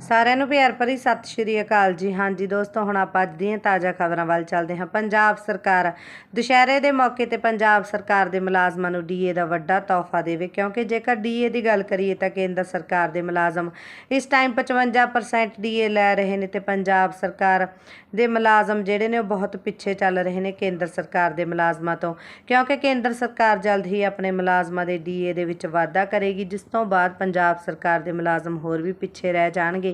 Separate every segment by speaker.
Speaker 1: ਸਾਰਿਆਂ ਨੂੰ ਪਿਆਰ ਭਰੀ ਸਤਿ ਸ਼੍ਰੀ ਅਕਾਲ ਜੀ। ਹਾਂਜੀ ਦੋਸਤੋ, ਹੁਣ ਆਪਾਂ ਅੱਜ ਦੀਆਂ ਤਾਜ਼ਾ ਖਬਰਾਂ ਵੱਲ ਚੱਲਦੇ ਹਾਂ। ਪੰਜਾਬ ਸਰਕਾਰ ਦੁਸ਼ਹਿਰੇ ਦੇ ਮੌਕੇ ਤੇ ਪੰਜਾਬ ਸਰਕਾਰ ਦੇ ਮੁਲਾਜ਼ਮਾਂ ਨੂੰ ਡੀਏ ਦਾ ਵੱਡਾ ਤੋਹਫਾ ਦੇਵੇ। ਕਿਉਂਕਿ ਜੇਕਰ ਡੀਏ ਦੀ ਗੱਲ ਕਰੀਏ ਤਾਂ ਕੇਂਦਰ ਸਰਕਾਰ ਦੇ ਮੁਲਾਜ਼ਮ ਇਸ ਟਾਈਮ 55% ਡੀਏ ਲੈ ਰਹੇ ਨੇ ਤੇ ਪੰਜਾਬ ਸਰਕਾਰ ਦੇ ਮੁਲਾਜ਼ਮ ਜਿਹੜੇ ਨੇ ਉਹ ਬਹੁਤ ਪਿੱਛੇ ਚੱਲ ਰਹੇ ਨੇ ਕੇਂਦਰ ਸਰਕਾਰ ਦੇ ਮੁਲਾਜ਼ਮਾਂ ਤੋਂ। ਕਿਉਂਕਿ ਕੇਂਦਰ ਸਰਕਾਰ ਜਲਦ ਹੀ ਆਪਣੇ ਮੁਲਾਜ਼ਮਾਂ ਦੇ ਡੀਏ ਦੇ ਵਿੱਚ ਵਾਧਾ ਕਰੇਗੀ, ਜਿਸ ਤੋਂ ਬਾਅਦ ਪੰਜਾਬ ਸਰਕਾਰ ਦੇ ਮੁਲਾਜ਼ਮ ਹੋਰ ਵੀ ਪਿੱਛੇ ਰਹਿ ਜਾਣਗੇ।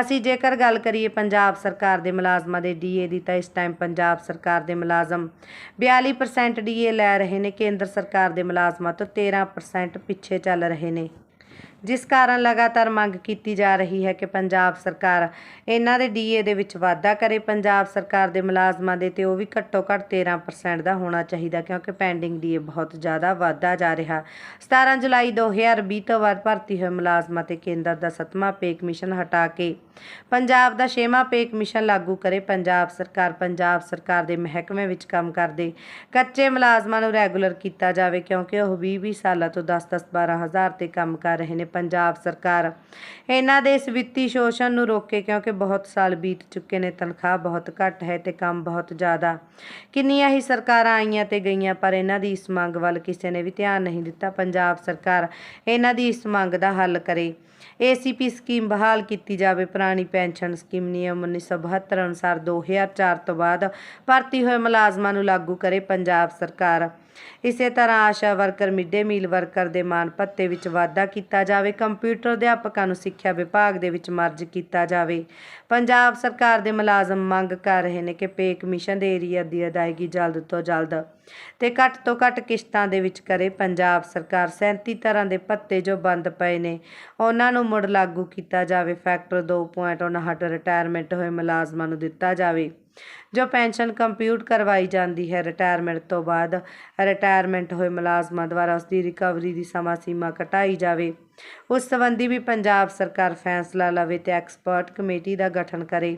Speaker 1: ਅਸੀਂ ਜੇਕਰ ਗੱਲ ਕਰੀਏ ਪੰਜਾਬ ਸਰਕਾਰ ਦੇ ਮੁਲਾਜ਼ਮਾਂ ਦੇ ਡੀਏ ਦੀ, ਤਾਂ ਇਸ ਟਾਈਮ ਪੰਜਾਬ ਸਰਕਾਰ ਦੇ ਮੁਲਾਜ਼ਮ 42% ਡੀਏ ਲੈ ਰਹੇ ਨੇ, ਕੇਂਦਰ ਸਰਕਾਰ ਦੇ ਮੁਲਾਜ਼ਮਾਂ ਤੋਂ 13% ਪਿੱਛੇ ਚੱਲ ਰਹੇ ਨੇ। ਜਿਸ ਕਾਰਨ ਲਗਾਤਾਰ ਮੰਗ ਕੀਤੀ ਜਾ ਰਹੀ ਹੈ ਕਿ ਪੰਜਾਬ ਸਰਕਾਰ ਇਹਨਾਂ ਦੇ ਡੀਏ ਦੇ ਵਿੱਚ ਵਾਧਾ ਕਰੇ। ਪੰਜਾਬ ਸਰਕਾਰ ਦੇ ਮੁਲਾਜ਼ਮਾਂ ਦੇ ਤੇ ਉਹ ਵੀ ਘੱਟੋ ਘੱਟ 13% ਦਾ ਹੋਣਾ ਚਾਹੀਦਾ ਕਿਉਂਕਿ ਪੈਂਡਿੰਗ ਡੀਏ ਬਹੁਤ ਜ਼ਿਆਦਾ ਵਾਧਾ ਜਾ ਰਿਹਾ। 17 ਜੁਲਾਈ 2020 ਤੋਂ ਬਾਅਦ ਭਰਤੀ ਹੋਏ ਮੁਲਾਜ਼ਮਾਂ ਤੇ ਕੇਂਦਰ ਦਾ ਸੱਤਵਾਂ ਪੇ ਕਮਿਸ਼ਨ ਹਟਾ ਕੇ ਪੰਜਾਬ ਦਾ ਛੇਵਾਂ ਪੇ ਕਮਿਸ਼ਨ ਲਾਗੂ ਕਰੇ। ਪੰਜਾਬ ਸਰਕਾਰ ਪੰਜਾਬ ਸਰਕਾਰ ਦੇ ਮਹਿਕਮੇ ਵਿੱਚ ਕੰਮ ਕਰਦੇ। ਕੱਚੇ ਮੁਲਾਜ਼ਮਾਂ ਨੂੰ ਰੈਗੂਲਰ ਕੀਤਾ ਜਾਵੇ ਕਿਉਂਕਿ ਉਹ 20-20 ਸਾਲਾਂ ਤੋਂ 10-10 12000 ਤੇ ਕੰਮ ਕਰ ਰਹੇ ਨੇ। ਪੰਜਾਬ ਸਰਕਾਰ। ਇਹਨਾਂ ਦੇ ਇਸ ਵਿੱਤੀ ਸ਼ੋਸ਼ਣ ਨੂੰ ਰੋਕੇ ਕਿਉਂਕਿ ਬਹੁਤ ਸਾਲ ਬੀਤ ਚੁੱਕੇ ਨੇ, ਤਨਖਾਹ ਬਹੁਤ ਘੱਟ ਹੈ ਤੇ ਕੰਮ ਬਹੁਤ ਜ਼ਿਆਦਾ। ਕਿੰਨੀਆਂ ਹੀ ਸਰਕਾਰਾਂ ਆਈਆਂ ਤੇ ਗਈਆਂ, ਪਰ ਇਹਨਾਂ ਦੀ ਇਸ ਮੰਗ ਵੱਲ ਕਿਸੇ ਨੇ ਵੀ ਧਿਆਨ ਨਹੀਂ ਦਿੱਤਾ। ਪੰਜਾਬ ਸਰਕਾਰ ਇਹਨਾਂ ਦੀ ਇਸ ਮੰਗ ਦਾ ਹੱਲ ਕਰੇ। ਏਸੀਪੀ ਸਕੀਮ ਬਹਾਲ ਕੀਤੀ ਜਾਵੇ। ਪੁਰਾਣੀ ਪੈਨਸ਼ਨ ਸਕੀਮ ਨਿਯਮ 1972 ਅਨੁਸਾਰ 2004 ਤੋਂ ਬਾਅਦ ਭਰਤੀ ਹੋਏ ਮੁਲਾਜ਼ਮਾਂ ਨੂੰ ਲਾਗੂ ਕਰੇ ਪੰਜਾਬ ਸਰਕਾਰ। ਇਸੇ ਤਰ੍ਹਾਂ ASHA worker midday meal worker ਦੇ ਮਾਨ ਭੱਤੇ ਵਿੱਚ ਵਾਧਾ ਕੀਤਾ ਜਾਵੇ, ਕੰਪਿਊਟਰ ਅਧਿਆਪਕਾਂ ਨੂੰ ਸਿੱਖਿਆ ਵਿਭਾਗ ਦੇ ਵਿੱਚ ਮਰਜ ਕੀਤਾ ਜਾਵੇ। ਪੰਜਾਬ ਸਰਕਾਰ ਦੇ ਮੁਲਾਜ਼ਮ ਮੰਗ ਕਰ ਰਹੇ ਨੇ ਕਿ ਪੇ ਕਮਿਸ਼ਨ ਦੇ ਏਰੀਆ ਦੀ ਅਦਾਇਗੀ ਜਲਦ ਤੋਂ ਜਲਦ ਤੇ ਘੱਟ ਤੋਂ ਘੱਟ ਕਿਸ਼ਤਾਂ ਦੇ ਵਿੱਚ ਕਰੇ। ਪੰਜਾਬ ਸਰਕਾਰ 37 ਤਰ੍ਹਾਂ ਦੇ ਭੱਤੇ ਜੋ ਬੰਦ ਪਏ ਨੇ, ਉਹਨਾਂ ਨੂੰ ਮੁੜ ਲਾਗੂ ਕੀਤਾ ਜਾਵੇ। ਫੈਕਟਰ 2.59 ਰਿਟਾਇਰਮੈਂਟ ਹੋਏ ਮੁਲਾਜ਼ਮਾਂ ਨੂੰ ਦਿੱਤਾ ਜਾਵੇ। ਜੋ ਪੈਨਸ਼ਨ ਕੰਪਿਊਟ ਕਰਵਾਈ ਜਾਂਦੀ ਹੈ ਰਿਟਾਇਰਮੈਂਟ ਤੋਂ ਬਾਅਦ। ਰਿਟਾਇਰਮੈਂਟ ਹੋਏ ਮੁਲਾਜ਼ਮਾਂ ਦੁਆਰਾ ਉਸ ਦੀ ਰਿਕਵਰੀ ਦੀ ਸਮਾਂ ਸੀਮਾ ਘਟਾਈ ਜਾਵੇ। ਉਸ ਸੰਬੰਧੀ ਵੀ ਪੰਜਾਬ ਸਰਕਾਰ ਫੈਸਲਾ ਲਵੇ ਤੇ ਐਕਸਪਰਟ ਕਮੇਟੀ ਦਾ ਗਠਨ ਕਰੇ।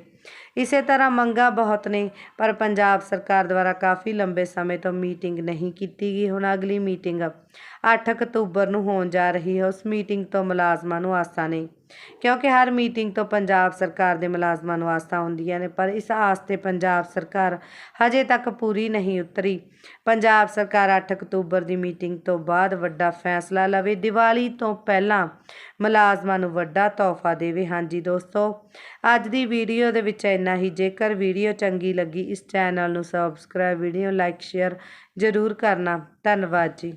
Speaker 1: ਇਸੇ ਤਰ੍ਹਾਂ ਮੰਗਾਂ ਬਹੁਤ ਨੇ, ਪਰ ਪੰਜਾਬ ਸਰਕਾਰ ਦੁਆਰਾ ਕਾਫੀ ਲੰਬੇ ਸਮੇਂ ਤੋਂ ਮੀਟਿੰਗ ਨਹੀਂ ਕੀਤੀ ਗਈ। ਹੁਣ ਅਗਲੀ ਮੀਟਿੰਗ 8 ਅਕਤੂਬਰ ਨੂੰ ਹੋਣ ਜਾ ਰਹੀ ਹੈ। ਉਸ ਮੀਟਿੰਗ ਤੋਂ ਮੁਲਾਜ਼ਮਾਂ ਨੂੰ ਆਸਾਂ ਨੇ। ਕਿਉਂਕਿ ਹਰ ਮੀਟਿੰਗ ਤੋਂ ਪੰਜਾਬ ਸਰਕਾਰ ਦੇ ਮੁਲਾਜ਼ਮਾਂ ਨੂੰ ਆਸਾਂ ਹੁੰਦੀਆਂ ਨੇ, ਪਰ ਇਸ ਆਸ ਤੇ ਪੰਜਾਬ ਸਰਕਾਰ ਹਜੇ ਤੱਕ ਪੂਰੀ ਨਹੀਂ ਉਤਰੀ। ਪੰਜਾਬ ਸਰਕਾਰ 8 ਅਕਤੂਬਰ ਦੀ ਮੀਟਿੰਗ ਤੋਂ ਬਾਅਦ ਵੱਡਾ ਫੈਸਲਾ ਲਵੇ। ਦੀਵਾਲੀ ਤੋਂ ਪਹਿਲਾਂ ਮੁਲਾਜ਼ਮਾਂ ਨੂੰ ਵੱਡਾ ਤੋਹਫਾ ਦੇਵੇ। ਹਾਂਜੀ ਦੋਸਤੋ, ਅੱਜ ਦੀ ਵੀਡੀਓ ਦੇ ਵਿੱਚ ਇੰਨਾ ਹੀ। ਜੇਕਰ ਵੀਡੀਓ ਚੰਗੀ ਲੱਗੀ, ਇਸ ਚੈਨਲ ਨੂੰ ਸਬਸਕ੍ਰਾਈਬ ਵੀਡੀਓ ਲਾਈਕ ਸ਼ੇਅਰ ਜ਼ਰੂਰ ਕਰਨਾ। ਧੰਨਵਾਦ ਜੀ।